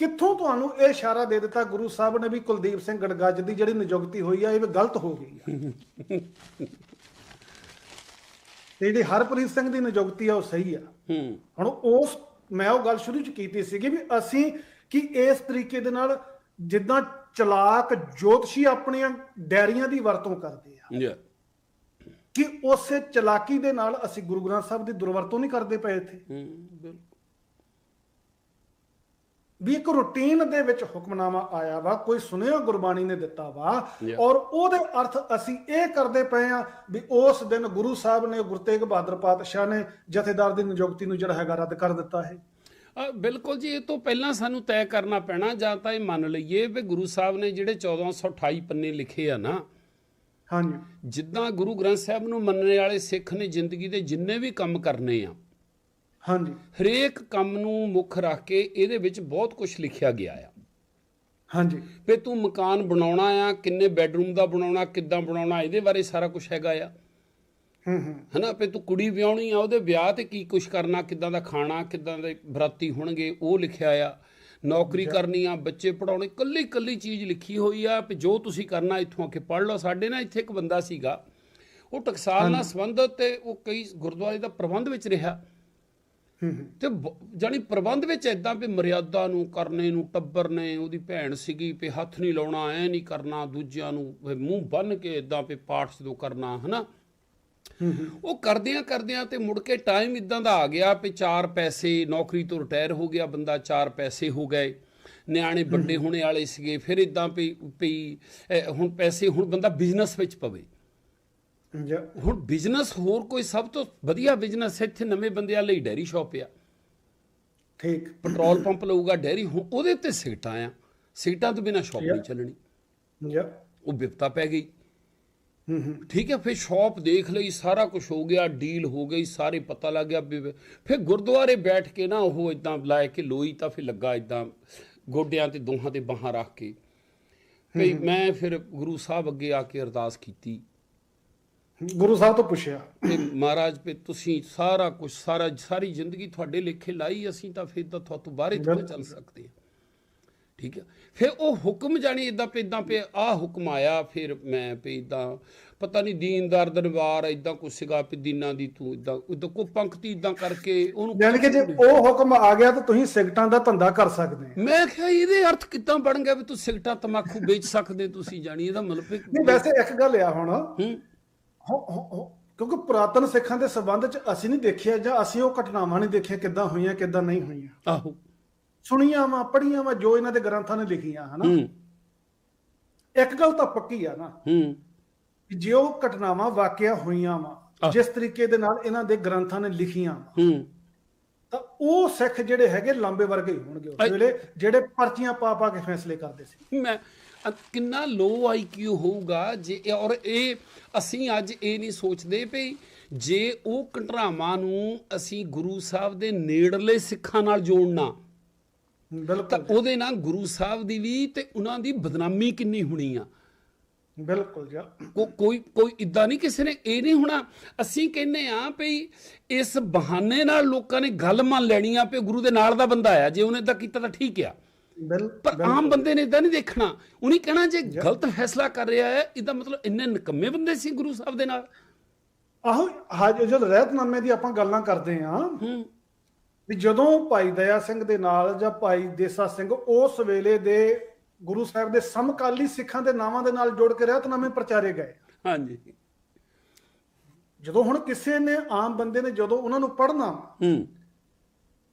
[SPEAKER 1] ਕਿੱਥੋਂ ਤੁਹਾਨੂੰ ਇਹ ਇਸ਼ਾਰਾ ਦੇ ਦਿੱਤਾ ਗੁਰੂ ਸਾਹਿਬ ਨੇ ਵੀ ਕੁਲਦੀਪ ਸਿੰਘ ਗੜਗੱਜ ਦੀ ਜਿਹੜੀ ਨਿਯੁਕਤੀ ਹੋਈ ਆ ਇਹ ਵੀ ਗਲਤ ਹੋ ਗਈ ਆ। ਤੇ ਜਿਹੜੀ ਹਰਪ੍ਰੀਤ ਸਿੰਘ ਦੀ ਨਿਯੁਕਤੀ ਆ ਉਹ ਸਹੀ ਆ। ਹੁਣ ਉਸ ਮੈਂ ਉਹ ਗੱਲ ਸ਼ੁਰੂ ਚ ਕੀਤੀ ਸੀਗੀ ਵੀ ਅਸੀਂ ਕਿ ਇਸ ਤਰੀਕੇ ਦੇ ਨਾਲ ਜਿੱਦਾਂ ਚਲਾਕ ਜੋਤਸ਼ੀ ਆਪਣੀਆਂ ਡੈਰੀਆਂ ਦੀ ਵਰਤੋਂ ਕਰਦੇ ਆ। ਕਿ ਉਸੇ ਚਲਾਕੀ ਦੇ ਨਾਲ ਅਸੀਂ ਗੁਰੂ ਗ੍ਰੰਥ ਸਾਹਿਬ ਦੀ ਦੁਰਵਰਤੋਂ ਨਹੀਂ ਕਰਦੇ ਪਏ ਇੱਥੇ। ਵੀ ਇੱਕ ਰੂਟੀਨ ਦੇ ਵਿੱਚ ਹੁਕਮਨਾਮਾ ਆਇਆ ਵਾ ਕੋਈ ਸੁਨੇਹਾ ਗੁਰਬਾਣੀ ਨੇ ਦਿੱਤਾ ਵਾ. ਔਰ ਉਹਦੇ ਅਰਥ ਅਸੀਂ ਇਹ ਕਰਦੇ ਪਏ ਆ ਵੀ ਉਸ ਦਿਨ ਗੁਰੂ ਸਾਹਿਬ ਨੇ ਗੁਰੂ ਤੇਗ ਬਹਾਦਰ ਪਾਤਸ਼ਾਹ ਨੇ ਜਥੇਦਾਰ ਦੀ ਨਿਯੁਕਤੀ ਨੂੰ ਜਿਹੜਾ ਹੈਗਾ ਰੱਦ ਕਰ ਦਿੱਤਾ ਹੈ।
[SPEAKER 2] ਬਿਲਕੁਲ ਜੀ ਇਹ ਤੋਂ ਪਹਿਲਾਂ ਸਾਨੂੰ ਤੈਅ ਕਰਨਾ ਪੈਣਾ ਜਾਂ ਤਾਂ ਇਹ ਮੰਨ ਲਈਏ ਵੀ ਗੁਰੂ ਸਾਹਿਬ ਨੇ ਜਿਹੜੇ 1428 ਪੰਨੇ ਲਿਖੇ ਆ ਨਾ
[SPEAKER 1] ਹਾਂਜੀ।
[SPEAKER 2] ਜਿੱਦਾਂ ਗੁਰੂ ਗ੍ਰੰਥ ਸਾਹਿਬ ਨੂੰ ਮੰਨਣ ਵਾਲੇ ਸਿੱਖ ਨੇ ਜ਼ਿੰਦਗੀ ਦੇ ਜਿੰਨੇ ਵੀ ਕੰਮ ਕਰਨੇ ਆ
[SPEAKER 1] ਹਾਂਜੀ।
[SPEAKER 2] ਹਰੇਕ ਕੰਮ ਨੂੰ ਮੁੱਖ ਰੱਖ ਕੇ ਇਹਦੇ ਵਿੱਚ ਬਹੁਤ ਕੁਝ ਲਿਖਿਆ ਗਿਆ ਆ।
[SPEAKER 1] ਹਾਂਜੀ।
[SPEAKER 2] ਵੀ ਤੂੰ ਮਕਾਨ ਬਣਾਉਣਾ ਆ ਕਿੰਨੇ ਬੈੱਡਰੂਮ ਦਾ ਬਣਾਉਣਾ ਕਿੱਦਾਂ ਬਣਾਉਣਾ ਇਹਦੇ ਬਾਰੇ ਸਾਰਾ ਕੁਝ ਹੈਗਾ ਆ। ਹਨਾ ਵੀ ਤੂੰ ਕੁੜੀ ਵਿਆਹਣੀ ਆ ਉਹਦੇ ਵਿਆਹ ਤੇ ਕੀ ਕੁਝ ਕਰਨਾ ਕਿੱਦਾਂ ਦਾ ਖਾਣਾ ਕਿੱਦਾਂ ਦੇ ਬਰਾਤੀ ਹੋਣਗੇ ਉਹ ਲਿਖਿਆ ਆ। ਨੌਕਰੀ ਕਰਨੀ ਆ ਬੱਚੇ ਪੜਾਉਣੇ ਕੱਲੀ ਕੱਲੀ ਚੀਜ਼ ਲਿਖੀ ਹੋਈ ਆ ਵੀ ਜੋ ਤੁਸੀਂ ਕਰਨਾ ਇੱਥੋਂ ਆ ਕੇ ਪੜ ਲਓ। ਸਾਡੇ ਨਾਲ ਇੱਥੇ ਇੱਕ ਬੰਦਾ ਸੀਗਾ ਉਹ ਟਕਸਾਲ ਨਾਲ ਸੰਬੰਧਤ ਤੇ ਉਹ ਕਈ ਗੁਰਦੁਆਰੇ ਦਾ ਪ੍ਰਬੰਧ ਵਿੱਚ ਰਿਹਾ। ਤੇ ਜਾਣੀ ਪ੍ਰਬੰਧ ਵਿੱਚ ਐਦਾਂ ਵੀ ਮਰਿਆਦਾ ਨੂੰ ਕਰਨੇ ਨੂੰ ਟੱਬਰ ਨੇ ਉਹਦੀ ਭੈਣ ਸੀਗੀ ਵੀ ਹੱਥ ਨਹੀਂ ਲਾਉਣਾ ਐ ਨਹੀਂ ਕਰਨਾ ਦੂਜਿਆਂ ਨੂੰ ਮੂੰਹ ਬੰਨ ਕੇ ਐਦਾਂ ਵੀ ਪਾਠ ਜਦੋਂ ਕਰਨਾ ਹਨਾ। ਉਹ ਕਰਦਿਆਂ ਕਰਦਿਆਂ ਤੇ ਮੁੜ ਕੇ ਟਾਈਮ ਇਦਾਂ ਦਾ ਆ ਗਿਆ ਵੀ ਚਾਰ ਪੈਸੇ ਨੌਕਰੀ ਤੋਂ ਰਿਟਾਇਰ ਹੋ ਗਿਆ ਬੰਦਾ ਚਾਰ ਪੈਸੇ ਹੋ ਗਏ। ਨਿਆਣੇ ਵੱਡੇ ਹੋਣੇ ਵਾਲੇ ਸੀਗੇ ਫਿਰ ਇਦਾਂ ਵੀ ਵੀ ਹੁਣ ਪੈਸੇ ਹੁਣ ਬੰਦਾ ਬਿਜ਼ਨਸ ਵਿੱਚ ਪਵੇ। ਹੁਣ ਬਿਜ਼ਨਸ ਹੋਰ ਕੋਈ ਸਭ ਤੋਂ ਵਧੀਆ ਬਿਜ਼ਨਸ ਇੱਥੇ ਨਵੇਂ ਬੰਦਿਆਂ ਲਈ ਡੈਰੀ ਸ਼ਾਪ ਆ।
[SPEAKER 1] ਠੀਕ।
[SPEAKER 2] ਪੈਟਰੋਲ ਪੰਪ ਲਊਗਾ ਡੈਰੀ ਉਹਦੇ ਉੱਤੇ ਸਿਗਟਾਂ ਆ। ਸਿਗਟਾਂ ਤੋਂ ਬਿਨਾ ਸ਼ਾਪ ਨਹੀਂ ਚੱਲਣੀ। ਉਹ ਵਿਪਤਾ ਪੈ ਗਈ। ਠੀਕ ਹੈ ਫਿਰ ਸ਼ਾਪ ਦੇਖ ਲਈ ਸਾਰਾ ਕੁਝ ਹੋ ਗਿਆ ਡੀਲ ਹੋ ਗਈ ਸਾਰੇ ਪਤਾ ਲੱਗ ਗਿਆ ਫਿਰ ਗੁਰਦੁਆਰੇ ਬੈਠ ਕੇ ਨਾ ਉਹ ਇਦਾਂ ਲਾਇ ਕੇ ਲੋਈ ਤਾਂ ਫਿਰ ਲੱਗਾ ਇਦਾਂ ਗੋਡਿਆਂ ਤੇ ਦੋਹਾਂ ਤੇ ਬਾਹਾਂ ਰੱਖ ਕੇ। ਵੀ ਮੈਂ ਫਿਰ ਗੁਰੂ ਸਾਹਿਬ ਅੱਗੇ ਆ ਕੇ ਅਰਦਾਸ ਕੀਤੀ।
[SPEAKER 1] ਗੁਰੂ ਸਾਹਿਬ ਤੋਂ ਪੁੱਛਿਆ।
[SPEAKER 2] ਤੇ ਮਹਾਰਾਜ ਵੀ ਤੁਸੀਂ ਸਾਰਾ ਕੁਝ ਸਾਰਾ ਸਾਰੀ ਜ਼ਿੰਦਗੀ ਤੁਹਾਡੇ ਲੇਖੇ ਲਾਈ ਅਸੀਂ ਤਾਂ ਫਿਰ ਤਾਂ ਤੁਹਾਤੋਂ ਬਾਹਰੇ ਥੋੜ੍ਹਾ ਚੱਲ ਸਕਦੇ ਹਾਂ। ਠੀਕ ਹੈ। ਫਿਰ ਉਹ ਹੁਕਮ ਜਾਣੀ ਇਦਾਂ ਪੇ ਇਦਾਂ ਪੇ ਆ ਹੁਕਮ ਆਇਆ ਫਿਰ ਮੈਂ ਪੇ ਇਦਾਂ ਪਤਾ ਨਹੀਂ ਦੀਨਦਾਰ ਦਰਬਾਰ ਇਦਾਂ ਕੁਛ ਸੀਗਾ ਵੀ ਦੀਨਾਂ ਦੀ ਤੂੰ ਇਦਾਂ ਇਦਾਂ ਕੋ ਪੰਕਤੀ ਇਦਾਂ ਕਰਕੇ ਉਹਨੂੰ
[SPEAKER 1] ਯਾਨੀ ਕਿ ਜੇ ਉਹ ਹੁਕਮ ਆ ਗਿਆ ਤਾਂ ਤੁਸੀਂ ਸਿਗਟਾਂ ਦਾ ਧੰਦਾ ਕਰ ਸਕਦੇ
[SPEAKER 2] ਮੈਂ ਕਿਹਾ ਇਹਦੇ ਅਰਥ ਕਿੱਦਾਂ ਬਣ ਗਿਆ ਵੀ ਤੂੰ ਸਿਗਟਾ ਤਮਾਕੂ ਵੇਚ ਸਕਦੇ ਤੁਸੀਂ ਜਾਣੀ ਇਹਦਾ ਮਤਲਬ
[SPEAKER 1] ਨਹੀਂ ਵੈਸੇ ਇੱਕ ਗੱਲ ਆ ਹੁਣ।
[SPEAKER 2] ਹੋ-
[SPEAKER 1] ਕਿਉਂਕਿ ਪੁਰਾਤਨ ਸਿੱਖਾਂ ਦੇ ਸੰਬੰਧ ਚ ਅਸੀਂ ਨਹੀਂ ਦੇਖਿਆ ਜਾਂ ਅਸੀਂ ਉਹ ਘਟਨਾਵਾਂ ਨਹੀਂ ਦੇਖਿਆ ਕਿੱਦਾਂ ਹੋਈਆਂ ਕਿੱਦਾਂ ਨਹੀਂ ਹੋਈਆਂ।
[SPEAKER 2] ਆਹੋ।
[SPEAKER 1] ਸੁਣੀਆਂ ਵਾ ਪੜੀਆਂ ਵਾ ਜੋ ਇਹਨਾਂ ਦੇ ਗ੍ਰੰਥਾਂ ਨੇ ਲਿਖੀਆਂ ਹਨਾ? ਇੱਕ ਗੱਲ ਤਾਂ ਪੱਕੀ ਆ ਨਾ
[SPEAKER 2] ਹੂੰ।
[SPEAKER 1] ਕਿ ਜੇ ਉਹ ਘਟਨਾਵਾਂ ਵਾਕਿਆ ਹੋਈਆਂ ਵਾ। ਜਿਸ ਤਰੀਕੇ ਦੇ ਨਾਲ ਇਹਨਾਂ ਦੇ ਗ੍ਰੰਥਾਂ ਨੇ ਲਿਖੀਆਂ ਤਾਂ ਉਹ ਸਿੱਖ ਜਿਹੜੇ ਹੈਗੇ ਲਾਂਬੇ ਵਰਗੇ ਹੋਣਗੇ ਉਸ ਵੇਲੇ ਜਿਹੜੇ ਪਰਚੀਆਂ ਪਾ ਪਾ ਕੇ ਫੈਸਲੇ ਕਰਦੇ ਸੀ।
[SPEAKER 2] ਮੈਂ ਕਿੰਨਾ ਲੋ ਆਈਕਿਊ ਹੋਊਗਾ ਜੇ ਔਰ ਇਹ ਅਸੀਂ ਅੱਜ ਇਹ ਨਹੀਂ ਸੋਚਦੇ ਵੀ ਜੇ ਉਹ ਘਟਨਾਵਾਂ ਨੂੰ ਅਸੀਂ ਗੁਰੂ ਸਾਹਿਬ ਦੇ ਨੇੜਲੇ ਸਿੱਖਾਂ ਨਾਲ ਜੋੜਨਾ ਤਾਂ ਉਹਦੇ ਨਾਲ ਗੁਰੂ ਸਾਹਿਬ ਦੀ ਵੀ ਤੇ ਉਹਨਾਂ ਦੀ ਬਦਨਾਮੀ ਕਿੰਨੀ ਹੋਣੀ ਆ।
[SPEAKER 1] ਬਿਲਕੁਲ ਜੀ।
[SPEAKER 2] ਕੋਈ ਕੋਈ ਇਦਾਂ ਨਹੀਂ ਕਿਸੇ ਨੇ ਇਹ ਨਹੀਂ ਹੋਣਾ। ਅਸੀਂ ਕਹਿੰਨੇ ਆ ਵੀ ਇਸ ਬਹਾਨੇ ਨਾਲ ਲੋਕਾਂ ਨੇ ਗੱਲ ਮੰਨ ਲੈਣੀ ਆ ਵੀ ਗੁਰੂ ਦੇ ਨਾਲ ਦਾ ਬੰਦਾ ਆ ਜੇ ਉਹਨੇ ਤਾਂ ਕੀਤਾ ਤਾਂ ਠੀਕ ਆ। ਪਰ ਆਮ ਬੰਦੇ ਨੇ ਇਦਾਂ ਨਹੀਂ ਦੇਖਣਾ। ਉਹਨੇ ਕਹਿਣਾ ਜੇ ਗਲਤ ਫੈਸਲਾ ਕਰ ਰਿਹਾ ਹੈ ਇਹਦਾ ਮਤਲਬ ਇੰਨੇ ਨਿਕੰਮੇ ਬੰਦੇ ਸੀ ਗੁਰੂ ਸਾਹਿਬ ਦੇ ਨਾਲ।
[SPEAKER 1] ਆਹੋ ਹਾਜ ਜਦ ਰਹਿਤਨਾਮੇ ਦੀ ਆਪਾਂ ਗੱਲਾਂ ਕਰਦੇ ਆਂ
[SPEAKER 2] ਹੂੰ।
[SPEAKER 1] ਵੀ ਜਦੋਂ ਭਾਈ ਦਇਆ ਸਿੰਘ ਦੇ ਨਾਲ ਜਾਂ ਭਾਈ ਦੇਸਾ ਸਿੰਘ ਉਸ ਵੇਲੇ ਦੇ ਗੁਰੂ ਸਾਹਿਬ ਦੇ ਸਮਕਾਲੀ ਸਿੱਖਾਂ ਦੇ ਨਾਵਾਂ ਦੇ ਨਾਲ ਜੋੜ ਕੇ ਰਹਿਤਨਾਮੇ ਪ੍ਰਚਾਰੇ ਗਏ।
[SPEAKER 2] ਹਾਂਜੀ।
[SPEAKER 1] ਜਦੋਂ ਹੁਣ ਕਿਸੇ ਨੇ ਆਮ ਬੰਦੇ ਨੇ ਜਦੋਂ ਉਹਨਾਂ ਨੂੰ ਪੜ੍ਹਨਾ
[SPEAKER 2] ਹੂੰ।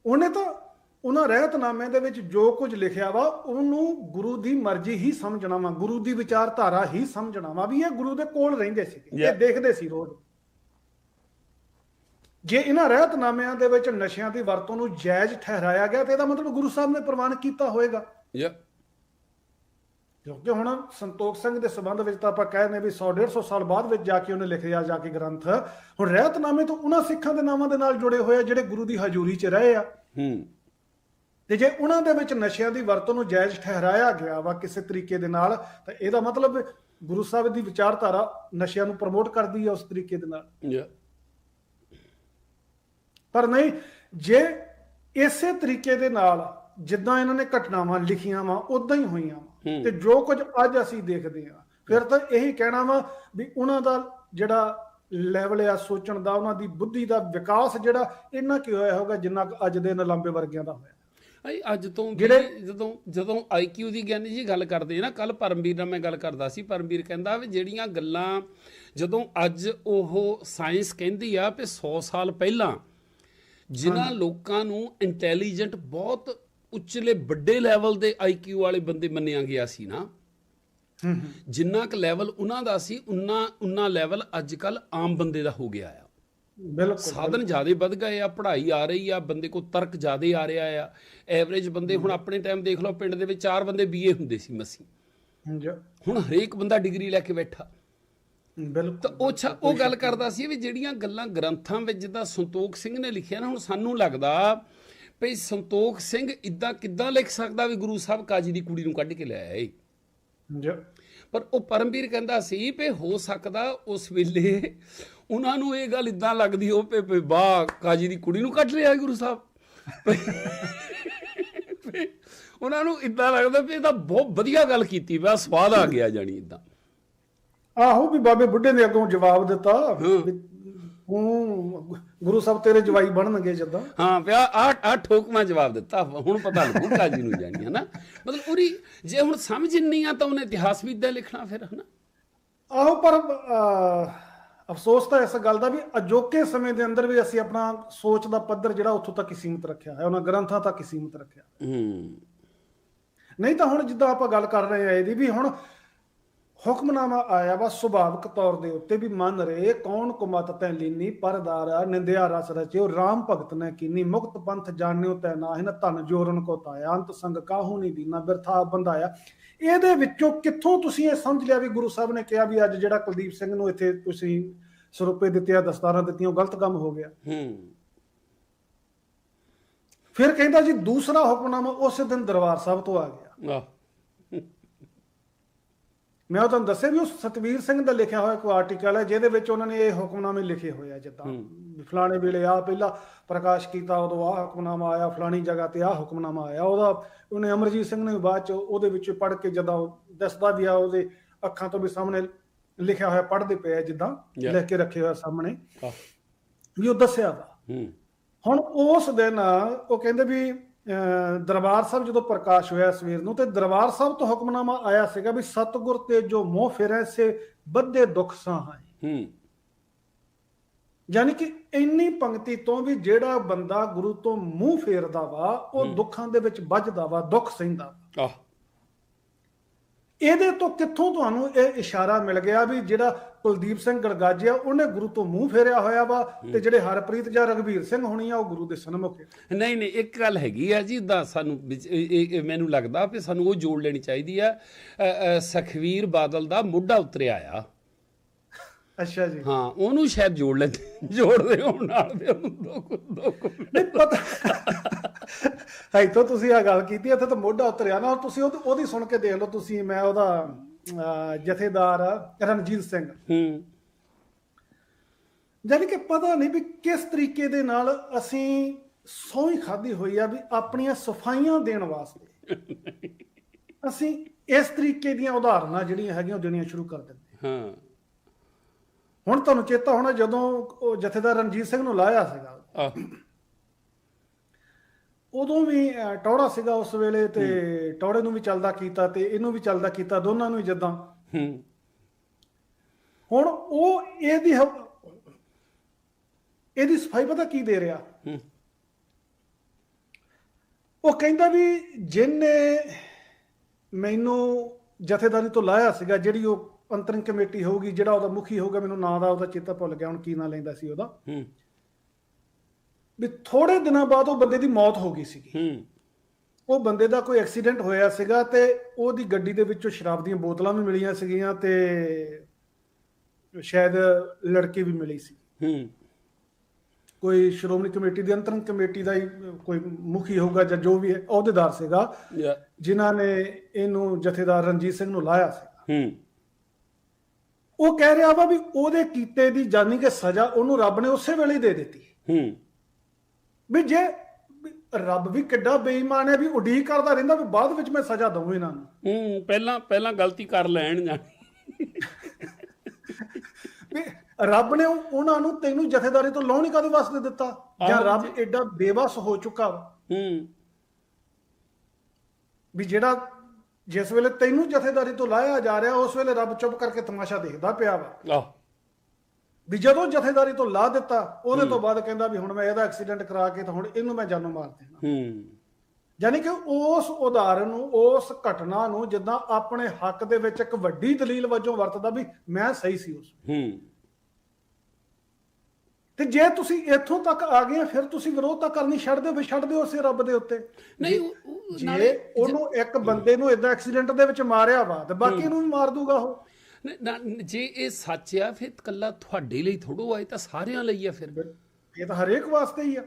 [SPEAKER 1] ਉਹਨੇ ਤਾਂ ਉਹਨਾਂ ਰਹਿਤਨਾਮਿਆਂ ਦੇ ਵਿੱਚ ਜੋ ਕੁਝ ਲਿਖਿਆ ਵਾ ਉਹਨੂੰ ਗੁਰੂ ਦੀ ਮਰਜ਼ੀ ਹੀ ਸਮਝਣਾ ਵਾ ਗੁਰੂ ਦੀ ਵਿਚਾਰਧਾਰਾ ਹੀ ਸਮਝਣਾ ਵਾ ਵੀ ਇਹ ਗੁਰੂ ਦੇ ਕੋਲ ਰਹਿੰਦੇ ਸੀ ਇਹ. ਦੇਖਦੇ ਸੀ ਰੋਜ਼। ਜੇ ਇਹਨਾਂ ਰਹਿਤਨਾਮਿਆਂ ਦੇ ਵਿੱਚ ਨਸ਼ਿਆਂ ਦੀ ਵਰਤੋਂ ਨੂੰ ਜਾਇਜ਼ ਠਹਿਰਾਇਆ ਗਿਆ ਤੇ ਇਹਦਾ ਮਤਲਬ ਗੁਰੂ ਸਾਹਿਬ ਨੇ ਪ੍ਰਵਾਨ ਕੀਤਾ ਹੋਵੇਗਾ
[SPEAKER 2] ਯਾ।
[SPEAKER 1] ਕਿਉਂਕਿ ਹੁਣ ਸੰਤੋਖ ਸਿੰਘ ਦੇ ਸਬੰਧ ਵਿੱਚ ਤਾਂ ਆਪਾਂ ਕਹਿੰਦੇ ਵੀ 100 150 ਸਾਲ ਬਾਅਦ ਵਿੱਚ ਜਾ ਕੇ ਉਹਨੇ ਲਿਖਿਆ ਜਾ ਕੇ ਗ੍ਰੰਥ। ਹੁਣ ਰਹਿਤਨਾਮੇ ਤੋਂ ਉਹਨਾਂ ਸਿੱਖਾਂ ਦੇ ਨਾਵਾਂ ਦੇ ਨਾਲ ਜੁੜੇ ਹੋਏ ਆ ਜਿਹੜੇ ਗੁਰੂ ਦੀ ਹਜ਼ੂਰੀ 'ਚ ਰਹੇ ਆ।
[SPEAKER 2] ਹੂੰ।
[SPEAKER 1] ਤੇ ਜੇ ਉਹਨਾਂ ਦੇ ਵਿੱਚ ਨਸ਼ਿਆਂ ਦੀ ਵਰਤੋਂ ਨੂੰ ਜਾਇਜ਼ ਠਹਿਰਾਇਆ ਗਿਆ ਵਾ ਕਿਸੇ ਤਰੀਕੇ ਦੇ ਨਾਲ ਤਾਂ ਇਹਦਾ ਮਤਲਬ ਗੁਰੂ ਸਾਹਿਬ ਦੀ ਵਿਚਾਰਧਾਰਾ ਨਸ਼ਿਆਂ ਨੂੰ ਪ੍ਰਮੋਟ ਕਰਦੀ ਹੈ ਉਸ ਤਰੀਕੇ ਦੇ ਨਾਲ।
[SPEAKER 2] ਯਾ।
[SPEAKER 1] ਪਰ ਨਹੀਂ ਜੇ ਇਸੇ ਤਰੀਕੇ ਦੇ ਨਾਲ ਜਿੱਦਾਂ ਇਹਨਾਂ ਨੇ ਘਟਨਾਵਾਂ ਲਿਖੀਆਂ ਵਾ ਉਦਾਂ ਹੀ ਹੋਈਆਂ ਵਾ। ਤੇ ਜੋ ਕੁਝ ਅੱਜ ਅਸੀਂ ਦੇਖਦੇ ਆ ਫਿਰ ਤਾਂ ਇਹੀ ਕਹਿਣਾ ਵਾ ਵੀ ਉਹਨਾਂ ਦਾ ਜਿਹੜਾ ਲੈਵਲ ਆ ਸੋਚਣ ਦਾ ਉਹਨਾਂ ਦੀ ਬੁੱਧੀ ਦਾ ਵਿਕਾਸ ਜਿਹੜਾ ਇੰਨਾ ਕੀ ਹੋਇਆ ਹੋਗਾ ਜਿੰਨਾ ਅੱਜ ਦੇ ਨਲੰਬੇ ਵਰਗਿਆਂ ਦਾ ਹੋਇਆ
[SPEAKER 2] ਭਾਈ ਅੱਜ ਤੋਂ ਵੀ
[SPEAKER 1] ਜਿਹੜੇ-
[SPEAKER 2] ਜਦੋਂ ਜਦੋਂ ਆਈਕਿਊ ਦੀ ਗਿਆਨੀ ਜੀ ਗੱਲ ਕਰਦੇ ਨਾ ਕੱਲ ਪਰਮਵੀਰ ਨਾਲ ਮੈਂ ਗੱਲ ਕਰਦਾ ਸੀ ਪਰਮਵੀਰ ਕਹਿੰਦਾ ਵੀ ਜਿਹੜੀਆਂ ਗੱਲਾਂ ਜਦੋਂ ਅੱਜ ਉਹ ਸਾਇੰਸ ਕਹਿੰਦੀ ਆ ਕਿ 100 ਸਾਲ ਪਹਿਲਾਂ ਜਿਨ੍ਹਾਂ ਲੋਕਾਂ ਨੂੰ ਇੰਟੈਲੀਜੈਂਟ ਬਹੁਤ ਉੱਚਲੇ ਵੱਡੇ ਲੈਵਲ ਦੇ ਆਈਕਿਊ ਵਾਲੇ ਬੰਦੇ ਮੰਨਿਆ ਗਿਆ ਸੀ ਨਾ। ਜਿੰਨਾ ਕੁ ਲੈਵਲ ਉਹਨਾਂ ਦਾ ਸੀ ਉਨਾ ਉਨਾ ਲੈਵਲ ਅੱਜ ਕੱਲ ਆਮ ਬੰਦੇ ਦਾ ਹੋ ਗਿਆ ਆ।
[SPEAKER 1] ਬਿਲਕੁਲ
[SPEAKER 2] ਸਾਧਨ ਜ਼ਿਆਦੇ ਵੱਧ ਗਏ ਆ ਪੜ੍ਹਾਈ ਆ ਰਹੀ ਆ ਬੰਦੇ ਕੋਲ ਤਰਕ ਜ਼ਿਆਦੇ ਆ ਰਿਹਾ ਆ। ਐਵਰੇਜ ਬੰਦੇ ਹੁਣ ਆਪਣੇ ਟਾਈਮ ਦੇਖ ਲਓ ਪਿੰਡ ਦੇ ਵਿੱਚ ਚਾਰ ਬੰਦੇ ਬੀਏ ਹੁੰਦੇ ਸੀ ਮਸੀ। ਹੁਣ ਹਰੇਕ ਬੰਦਾ ਡਿਗਰੀ ਲੈ ਕੇ ਬੈਠਾ।
[SPEAKER 1] ਬਿਲਕੁਲ
[SPEAKER 2] ਤਾਂ ਉਹ ਉਹ ਗੱਲ ਕਰਦਾ ਸੀ ਵੀ ਜਿਹੜੀਆਂ ਗੱਲਾਂ ਗ੍ਰੰਥਾਂ ਵਿੱਚ ਜਿੱਦਾਂ ਸੰਤੋਖ ਸਿੰਘ ਨੇ ਲਿਖਿਆ ਨਾ ਹੁਣ ਸਾਨੂੰ ਲੱਗਦਾ ਭਈ ਸੰਤੋਖ ਸਿੰਘ ਇਦਾਂ ਕਿੱਦਾਂ ਲਿਖ ਸਕਦਾ ਵੀ ਗੁਰੂ ਸਾਹਿਬ ਕਾਜੀ ਦੀ ਕੁੜੀ ਨੂੰ ਕੱਢ ਕੇ ਲਿਆਇਆ ਏ
[SPEAKER 1] ਜੀ।
[SPEAKER 2] ਪਰ ਉਹ ਪਰਮਵੀਰ ਕਹਿੰਦਾ ਸੀ ਵੀ ਹੋ ਸਕਦਾ ਉਸ ਵੇਲੇ ਉਹਨਾਂ ਨੂੰ ਇਹ ਗੱਲ ਇਦਾਂ ਲੱਗਦੀ ਹੋ ਪੇ ਪੇ ਵਾਹ ਕਾਜੀ ਦੀ ਕੁੜੀ ਨੂੰ ਕੱਢ ਲਿਆ ਗੁਰੂ ਸਾਹਿਬ। ਉਹਨਾਂ ਨੂੰ ਇਦਾਂ ਲੱਗਦਾ ਵੀ ਇਹ ਤਾਂ ਬਹੁਤ ਵਧੀਆ ਗੱਲ ਕੀਤੀ ਵਾ ਸਵਾਦ ਆ ਗਿਆ ਜਾਣੀ ਇਦਾਂ।
[SPEAKER 1] ਆਹੋ ਵੀ ਬਾਬੇ ਬੁੱਢੇ ਨੇ ਅੱਗੋਂ ਜਵਾਬ ਦਿੱਤਾ
[SPEAKER 2] ਹਾਂ।
[SPEAKER 1] ਗੁਰੂ ਸਾਹਿਬ ਤੇਰੇ ਜਵਾਈ ਬਣਨਗੇ ਜਦਾਂ।
[SPEAKER 2] ਹਾਂ ਪਿਆ ਆ ਆ ਠੋਕਮਾ ਜਵਾਬ ਦਿੱਤਾ। ਹੁਣ ਪਤਾ ਲੱਗੂ ਕਾਜੀ ਨੂੰ ਜਾਣੀ ਹੈ ਨਾ। ਮਤਲਬ ਉਹਦੀ ਜੇ ਹੁਣ ਸਮਝ ਨਹੀਂ ਆ ਤਾਂ ਉਹਨੇ ਇਤਿਹਾਸ ਵੀ ਇਦਾਂ ਲਿਖਣਾ ਫਿਰ ਹਨਾ?
[SPEAKER 1] ਆਹੋ ਪਰ ਅਫਸੋਸ ਤਾਂ ਇਸ ਗੱਲ ਦਾ ਵੀ ਅਜੋਕੇ ਸਮੇਂ ਦੇ ਅੰਦਰ ਵੀ ਅਸੀਂ ਆਪਣਾ ਸੋਚ ਦਾ ਪੱਧਰ ਜਿਹੜਾ ਉੱਥੋਂ ਤੱਕ ਹੀ ਸੀਮਿਤ ਰੱਖਿਆ ਹੈ ਉਹਨਾਂ ਗ੍ਰੰਥਾਂ ਤੱਕ ਹੀ ਸੀਮਿਤ ਰੱਖਿਆ।
[SPEAKER 2] ਹੂੰ।
[SPEAKER 1] ਨਹੀਂ ਤਾਂ ਹੁਣ ਜਿੱਦਾਂ ਆਪਾਂ ਗੱਲ ਕਰ ਰਹੇ ਆ ਇਹਦੀ ਵੀ ਹੁਣ ਹੁਕਮਨਾਮਾ ਆਇਆ ਵਾ ਸੁਭਾਵਿਕ ਤੌਰ ਦੇ ਉੱਤੇ ਵੀ ਮੰਨ ਰੇ ਕੌਣ ਕੁਮਤ ਤੈ ਲੀਨੀ ਪਰਦਾਰਾ ਨਿੰਦਿਆ ਰਸ ਰਚਿਓ RAM ਭਗਤ ਨੇ ਕੀਨੀ ਮੁਕਤ ਪੰਥ ਜਾਣਿਓ ਤੈ ਨਾਹਿਨ ਧਨ ਜੋਰਨ ਕੋ ਤਾਇਆ ਅੰਤ ਸੰਗ ਕਾਹੂ ਨਹੀਂ ਦੀਨਾ ਬਿਰਥਾ ਬੰਦਾਇਆ ਇਹਦੇ ਵਿੱਚੋਂ ਕਿੱਥੋਂ ਤੁਸੀਂ ਇਹ ਸਮਝ ਲਿਆ ਵੀ ਗੁਰੂ ਸਾਹਿਬ ਨੇ ਕਿਹਾ ਵੀ ਅੱਜ ਜਿਹੜਾ ਕੁਲਦੀਪ ਸਿੰਘ ਨੂੰ ਇੱਥੇ ਤੁਸੀਂ ਸਰੂਪੇ ਦਿੱਤੇ ਆ ਦਸਤਾਰਾਂ ਦਿੱਤੀਆਂ ਉਹ ਗਲਤ ਕੰਮ ਹੋ ਗਿਆ?
[SPEAKER 2] ਹੂੰ।
[SPEAKER 1] ਫਿਰ ਕਹਿੰਦਾ ਜੀ ਦੂਸਰਾ ਹੁਕਮਨਾਮਾ ਉਸੇ ਦਿਨ ਦਰਬਾਰ ਸਾਹਿਬ ਤੋਂ ਆ ਗਿਆ।
[SPEAKER 2] ਆਹ।
[SPEAKER 1] ਮੈਂ ਉਹ ਤੁਹਾਨੂੰ ਦੱਸਿਆ ਵੀ ਉਹ ਸਤਵੀਰ ਸਿੰਘ ਦਾ ਲਿਖਿਆ ਹੋਇਆ ਕੋਈ ਆਰਟੀਕਲ ਹੈ ਜਿਹਦੇ ਵਿੱਚ ਉਹਨਾਂ ਨੇ ਇਹ ਹੁਕਮਨਾਮੇ ਲਿਖੇ ਹੋਏ ਆ ਜਿੱਦਾਂ ਫਲਾਣੇ ਵੇਲੇ ਆ ਪਹਿਲਾਂ ਪ੍ਰਕਾਸ਼ ਕੀਤਾ ਉਦੋਂ ਆ ਹੁਕਮਨਾਮਾ ਆਇਆ ਫਲਾਣੀ ਜਗ੍ਹਾ ਤੇ ਆ ਹੁਕਮਨਾਮਾ ਆਇਆ। ਉਹਦਾ ਉਹਨੇ ਅਮਰਜੀਤ ਸਿੰਘ ਨੇ ਬਾਅਦ ਚ ਉਹਦੇ ਵਿੱਚ ਪੜ੍ਹ ਕੇ ਜਦੋਂ ਦੱਸਦਾ ਵੀ ਆ ਉਹਦੇ ਅੱਖਾਂ ਤੋਂ ਵੀ ਸਾਹਮਣੇ ਲਿਖਿਆ ਹੋਇਆ ਪੜ੍ਹਦੇ ਪਏ ਜਿੱਦਾਂ. ਲਿਖ ਕੇ ਰੱਖੇ ਹੋਇਆ ਸਾਹਮਣੇ। ਵੀ ਉਹ ਦੱਸਿਆ
[SPEAKER 2] ਹੂੰ।
[SPEAKER 1] ਹੁਣ ਉਸ ਦਿਨ ਉਹ ਕਹਿੰਦੇ ਵੀ ਦਰਬਾਰ ਸਾਹਿਬ ਜਦੋਂ ਪ੍ਰਕਾਸ਼ ਹੋਇਆ ਸਵੇਰ ਨੂੰ ਤੇ ਦਰਬਾਰ ਸਾਹਿਬ ਤੋਂ ਹੁਕਮਨਾਮਾ ਆਇਆ ਸੀਗਾ ਵੀ ਸਤਗੁਰ ਤੇ ਜੋ ਮੋਹ ਫਿਰੈ ਸੇ ਬੱਧੇ ਦੁੱਖ ਸਾਹਾਂ
[SPEAKER 2] ਹੂੰ।
[SPEAKER 1] ਯਾਨੀ ਕਿ ਇੰਨੀ ਪੰਕਤੀ ਤੋਂ ਵੀ ਜਿਹੜਾ ਬੰਦਾ ਗੁਰੂ ਤੋਂ ਮੂੰਹ ਫੇਰਦਾ ਵਾ ਉਹ ਦੁੱਖਾਂ ਦੇ ਵਿੱਚ ਵੱਜਦਾ ਵਾ ਦੁੱਖ ਸਹਿੰਦਾ।
[SPEAKER 2] ਆਹ।
[SPEAKER 1] ਇਹਦੇ ਤੋਂ ਕਿੱਥੋਂ ਤੁਹਾਨੂੰ ਇਹ ਇਸ਼ਾਰਾ ਮਿਲ ਗਿਆ ਵੀ ਜਿਹੜਾ ਕੁਲਦੀਪ ਸਿੰਘ ਗੜਗਾਜਿਆ ਉਹਨੇ ਗੁਰੂ ਤੋਂ ਮੂੰਹ ਫੇਰਿਆ ਹੋਇਆ ਵਾ ਤੇ ਜਿਹੜੇ ਹਰਪ੍ਰੀਤ ਜਾਂ ਰਗਵੀਰ ਸਿੰਘ ਹੋਣੀ ਆ ਉਹ ਗੁਰੂ ਦੇ ਸਨਮੁਖ।
[SPEAKER 2] ਨਹੀਂ ਨਹੀਂ ਇੱਕ ਗੱਲ ਹੈਗੀ ਆ ਜੀ ਦਾ ਸਾਨੂੰ ਮੈਨੂੰ ਲੱਗਦਾ ਵੀ ਸਾਨੂੰ ਉਹ ਜੋੜ ਲੈਣੀ ਚਾਹੀਦੀ ਆ। ਸਖਵੀਰ ਬਾਦਲ ਦਾ ਮੁੱਢਾ ਉਤਰਿਆ ਆ।
[SPEAKER 1] ਅੱਛਾ ਜੀ।
[SPEAKER 2] ਹਾਂ ਉਹਨੂੰ ਸ਼ਾਇਦ ਜੋੜ ਲੈ ਜੋੜਦੇ ਹੋਣ ਨਾਲ ਵੀ ਉਹਨੂੰ ਦੋ ਕੁ- ਦੋ ਕੁ-
[SPEAKER 1] ਨਹੀਂ ਪਤਾ ਤਾਂ ਤੁਸੀਂ ਆ ਗੱਲ ਕੀਤੀ ਇੱਥੇ ਤਾਂ ਮੋਢਾ ਉਤਰਿਆ ਨਾ ਤੁਸੀਂ ਉਹਦੀ ਸੁਣ ਕੇ ਦੇਖ ਲਓ ਤੁਸੀਂ ਮੈਂ ਉਹਦਾ ਜਥੇਦਾਰ ਰਣਜੀਤ ਸਿੰਘ।
[SPEAKER 2] ਹੂੰ।
[SPEAKER 1] ਜਾਨੀ ਕਿ ਪਤਾ ਨਹੀਂ ਵੀ ਕਿਸ ਤਰੀਕੇ ਦੇ ਨਾਲ ਅਸੀਂ ਸੌਂ ਹੀ ਖਾਦੀ ਹੋਈ ਆ ਵੀ ਆਪਣੀਆਂ ਸਫਾਈਆਂ ਦੇਣ ਵਾਸਤੇ। ਅਸੀਂ ਇਸ ਤਰੀਕੇ ਦੀਆਂ ਉਦਾਹਰਨਾਂ ਜਿਹੜੀਆਂ ਹੈਗੀਆਂ ਉਹ ਦੇਣੀਆਂ ਸ਼ੁਰੂ ਕਰ ਦਿੰਦੇ
[SPEAKER 2] ਹਾਂ।
[SPEAKER 1] ਹੁਣ ਤੁਹਾਨੂੰ ਚੇਤਾ ਹੋਣਾ ਜਦੋਂ ਉਹ ਜਥੇਦਾਰ ਰਣਜੀਤ ਸਿੰਘ ਨੂੰ ਲਾਇਆ ਸੀਗਾ। ਉਦੋਂ ਵੀ ਟੌੜਾ ਸੀਗਾ ਉਸ ਵੇਲੇ ਤੇ ਟੌੜੇ ਨੂੰ ਵੀ ਚੱਲਦਾ ਕੀਤਾ ਤੇ ਇਹਨੂੰ ਵੀ ਚੱਲਦਾ ਕੀਤਾ ਦੋਨਾਂ ਨੂੰ ਜਦਾਂ।
[SPEAKER 2] ਹੂੰ।
[SPEAKER 1] ਹੁਣ ਉਹ ਇਹਦੀ ਇਹਦੀ ਸਫ਼ਾਈ ਪਤਾ ਕੀ ਦੇ ਰਿਹਾ? ਉਹ ਕਹਿੰਦਾ ਵੀ ਜਿੰਨੇ ਮੈਨੂੰ ਜਥੇਦਾਰੀ ਤੋਂ ਲਾਇਆ ਸੀਗਾ ਜਿਹੜੀ ਉਹ ਅੰਤਰਿਮ ਕਮੇਟੀ ਹੋਊਗੀ ਜਿਹੜਾ ਉਹਦਾ ਮੁਖੀ ਹੋਊਗਾ ਮੈਨੂੰ ਨਾਂ ਦਾ ਉਹਦਾ ਚੇਤਾ ਭੁੱਲ ਗਿਆ ਹੁਣ ਕੀ ਨਾਂ ਲੈਂਦਾ ਸੀ ਉਹਦਾ?
[SPEAKER 2] ਹੂੰ।
[SPEAKER 1] ਵੀ ਥੋੜੇ ਦਿਨਾਂ ਬਾਅਦ ਉਹ ਬੰਦੇ ਦੀ ਮੌਤ ਹੋ ਗਈ ਸੀਗੀ।
[SPEAKER 2] ਹੂੰ।
[SPEAKER 1] ਉਹ ਬੰਦੇ ਦਾ ਕੋਈ ਐਕਸੀਡੈਂਟ ਹੋਇਆ ਸੀਗਾ ਤੇ ਉਹਦੀ ਗੱਡੀ ਦੇ ਵਿੱਚੋਂ ਸ਼ਰਾਬ ਦੀਆਂ ਬੋਤਲਾਂ ਵੀ ਮਿਲੀਆਂ ਸੀਗੀਆਂ ਤੇ ਸ਼ਾਇਦ ਲੜਕੀ ਵੀ ਮਿਲੀ ਸੀ।
[SPEAKER 2] ਹੂੰ।
[SPEAKER 1] ਕੋਈ ਸ਼੍ਰੋਮਣੀ ਕਮੇਟੀ ਦੀ ਅੰਤਰੰਗ ਕਮੇਟੀ ਦਾ ਹੀ ਕੋਈ ਮੁਖੀ ਹੋਊਗਾ ਜਾਂ ਜੋ ਵੀ ਹੈ ਅਹੁਦੇਦਾਰ ਸੀਗਾ ਜਿਨ੍ਹਾਂ ਨੇ ਇਹਨੂੰ ਜਥੇਦਾਰ ਰਣਜੀਤ ਸਿੰਘ ਨੂੰ ਲਾਇਆ ਸੀ।
[SPEAKER 2] ਹੂੰ।
[SPEAKER 1] ਉਹ ਕਹਿ ਰਿਹਾ ਵਾ ਵੀ ਉਹਦੇ ਕੀਤੇ ਦੀ ਜਾਨੀ ਕਿ ਸਜ਼ਾ ਉਹਨੂੰ ਰੱਬ ਨੇ ਉਸੇ ਵੇਲੇ ਹੀ ਦੇ ਦਿੱਤੀ।
[SPEAKER 2] ਹੂੰ।
[SPEAKER 1] ਵੀ ਜੇ ਰੱਬ ਵੀ ਕਿੱਡਾ ਬੇਈਮਾਨ ਹੈ ਵੀ ਉਡੀਕ ਕਰਦਾ ਰਹਿੰਦਾ ਵੀ ਬਾਅਦ ਵਿੱਚ ਮੈਂ ਸਜ਼ਾ ਦਊਂ ਇਹਨਾਂ ਨੂੰ।
[SPEAKER 2] ਹੂੰ ਪਹਿਲਾਂ ਪਹਿਲਾਂ ਗਲਤੀ ਕਰ ਲੈਣ ਜਾਂ।
[SPEAKER 1] ਵੀ ਰੱਬ ਨੇ ਉਹ- ਉਹਨਾਂ ਨੂੰ ਤੈਨੂੰ ਜਥੇਦਾਰੀ ਤੋਂ ਲਾਉਣ ਹੀ ਕਾਦੇ ਵਾਸਤੇ ਦਿੱਤਾ? ਜਾਂ
[SPEAKER 2] ਆਹੋ
[SPEAKER 1] ਰੱਬ ਐਡਾ ਬੇਵਸ ਹੋ ਚੁੱਕਾ ਵਾ।
[SPEAKER 2] ਹੂੰ।
[SPEAKER 1] ਵੀ ਜਿਹੜਾ ਜਿਸ ਵੇਲੇ ਤੈਨੂੰ ਜਥੇਦਾਰੀ ਤੋਂ ਲਾਇਆ ਜਾ ਰਿਹਾ ਉਸ ਵੇਲੇ ਰੱਬ ਚੁੱਪ ਕਰਕੇ ਤਮਾਸ਼ਾ ਦੇਖਦਾ ਪਿਆ ਵਾ।
[SPEAKER 2] ਆ
[SPEAKER 1] ਵੀ ਜਦੋਂ ਜਥੇਦਾਰੀ ਤੋਂ ਲਾ ਦਿੱਤਾ ਉਹਦੇ ਤੋਂ ਬਾਅਦ ਕਹਿੰਦਾ ਵੀ ਹੁਣ ਮੈਂ ਇਹਦਾ ਐਕਸੀਡੈਂਟ ਕਰਾ ਕੇ ਤਾਂ ਹੁਣ ਇਹਨੂੰ ਮੈਂ ਜਾਨੋਂ ਮਾਰ ਦੇਣਾ।
[SPEAKER 2] ਹੂੰ।
[SPEAKER 1] ਯਾਨੀ ਕਿ ਉਸ ਉਦਾਹਰਨ ਨੂੰ ਉਸ ਘਟਨਾ ਨੂੰ ਜਿੱਦਾਂ ਆਪਣੇ ਹੱਕ ਦੇ ਵਿੱਚ ਇੱਕ ਵੱਡੀ ਦਲੀਲ ਵਜੋਂ ਵਰਤਦਾ ਵੀ ਮੈਂ ਸਹੀ ਸੀ ਉਸ
[SPEAKER 2] ਹੂੰ।
[SPEAKER 1] ਤੇ ਜੇ ਤੁਸੀਂ ਇੱਥੋਂ ਤੱਕ ਆ ਗਏ ਫਿਰ ਤੁਸੀਂ ਵਿਰੋਧਤਾ ਕਰਨੀ ਛੱਡ ਦਿਓ ਵੀ ਛੱਡ ਦਿਓ ਉਸੇ ਰੱਬ ਦੇ ਉੱਤੇ।
[SPEAKER 2] ਨਹੀਂ
[SPEAKER 1] ਜੇ
[SPEAKER 2] ਨਾਲੇ
[SPEAKER 1] ਉਹਨੂੰ ਇੱਕ ਬੰਦੇ ਨੂੰ ਇਦਾਂ ਐਕਸੀਡੈਂਟ ਦੇ ਵਿੱਚ ਮਾਰਿਆ ਵਾ ਤੇ ਬਾਕੀ ਨੂੰ ਵੀ ਮਾਰ ਦੂਗਾ ਉਹ।
[SPEAKER 2] ਜੇ ਇਹ ਸੱਚ ਆ, ਫਿਰ ਕੱਲਾ ਤੁਹਾਡੇ ਲਈ ਥੋੜੋ ਆ ਇਹ ਤਾਂ ਸਾਰਿਆਂ ਲਈ ਆ ਫਿਰ।
[SPEAKER 1] ਇਹ ਤਾਂ ਹਰੇਕ ਵਾਸਤੇ ਹੀ ਆ।